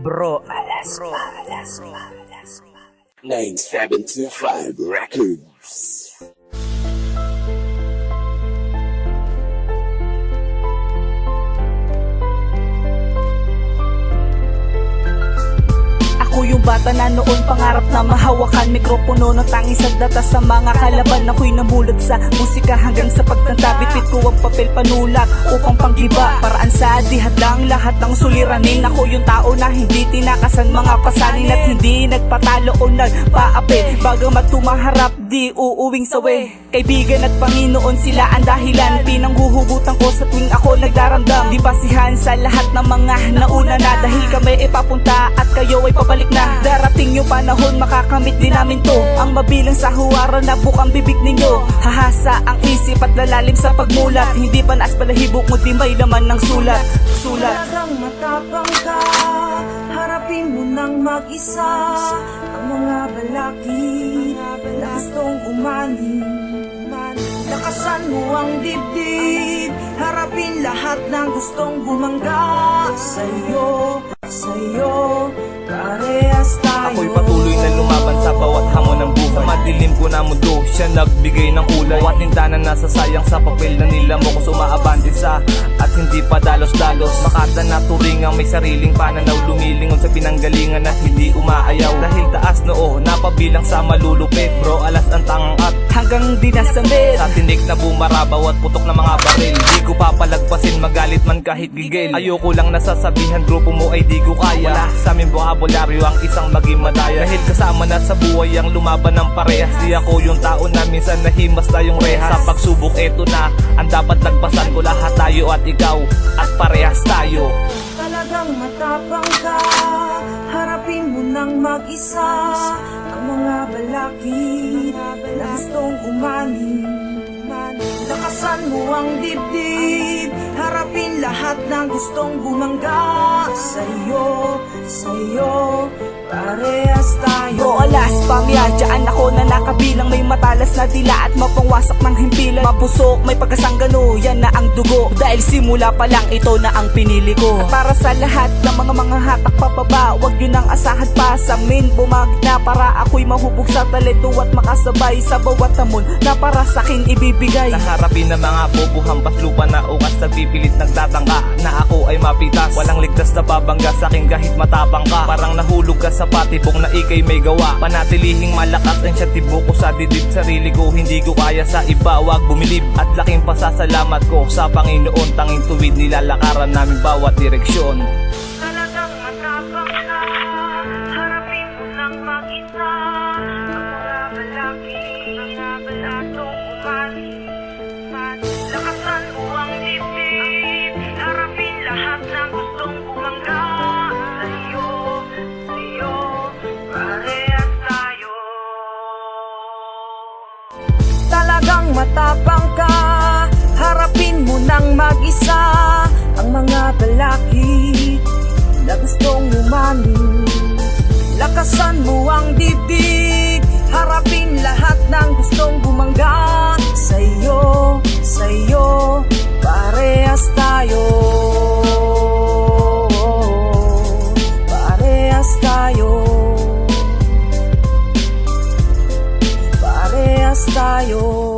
Bro, alas pa, alas pa, alas pa. 9725 Records. Ako yung bata na noon pangarap na mahawakan Mikropono ng tanging sa data sa mga kalaban Ako'y namulot sa musika hanggang sa pagkanta Bitbit ko ang papel panulat upang panggiba sa dihat lang lahat ng suliranin. Ako yung tao na hindi tinakasan mga pasanin At hindi nagpatalo o nagpaapi Bago matumaharap di uuwing sawi Kaibigan at Panginoon sila ang dahilan. Pinanghuhugutan ko sa tuwing ako nagdaramdam. Di basihan sa lahat ng mga nauna na. Dahil kami ipapunta at kayo ay pabalik na. Darating yung panahon makakamit din namin to. Ang mabilang sa huwaran na bukang bibig ninyo. Hahasa ang isip at lalalim sa pagmulat. Hindi pa naas balahibo kundi may laman ng sulat? Sulat. Talagang matapang ka. Harapin mo nang mag-isa. Ang mga balakid Na gustong umanin Lakasan mo ang dibdib Harapin lahat ng gustong bumangga Sa'yo, sa'yo. Parehas tayo. Ako'y patuloy na lumaban sa bawat hamon ng buhay. Sa madilim ko na mundo, siya nagbigay ng kulay. Bawat tinta na nasasayang sa papel na nila mo Kung sumaabante sa at hindi pa dalos-dalos. Makata na turingang may sariling pananaw. Lumilingon sa pinanggalingan at hindi umaayaw. Dahil taas noo, napabilang sa malulupit Bro, alas ang tangang at hanggang di nasamit sa tinik na bumarabaw at putok ng mga baril. Di ko papalagpasin magalit man kahit gigil. Ayoko lang nasasabihan grupo mo ay di ko kaya. Wala sa aming bokabularyo ang isang maging madaya. Dahil kasama na sa buhay ang lumaban ng parehas. Di ako yung tao na minsan nahimas tayong rehas. Sa pagsubok eto na ang dapat lagpasan ko. Lahat tayo at ikaw At parehas tayo. Talagang matapang ka. Harapin mo nang mag-isa balakid Na gustong umanin. Lakasan mo ang dibdib. Harapin lahat ng gustong bumangga. Sa'yo, sa'yo Parehas tayo Dyan ako na nakabilang May matalas na dila at mapangwasak ng himpilan. Mapusok, may pagkasanggano, yan na ang dugo. Dahil simula pa lang ito na ang pinili ko. At para sa lahat ng mga mga hatak papaba Huwag yun ang asahan pa. Sa min Bumag na para ako'y mahubog sa talento At makasabay sa bawat hamon Na para sa'kin ibibigay. Naharapin ng mga bobo hampas lupa na ukas Nagpipilit nagtatangka na ako ay mapitas Walang ligtas na babangga sa akin kahit matapang ka. Parang nahulog ka sa patibong na ikay may gawa Panatilihing malakas ang siyatibo ko sa didib Sarili ko hindi ko kaya sa iba. Wag bumilib at laking pasasalamat ko Sa Panginoon. Tanging tuwid nilalakaran namin bawat direksyon. Talagang matapang ka Harapin mo nang mag-isa. Ang mga balaki matapang ka Harapin mo nang mag-isa. Ang mga balaki Na gustong umami Lakasan mo ang dibdib. Harapin lahat ng gustong bumangga Sa'yo, sa'yo Parehas tayo. Parehas tayo. Parehas tayo.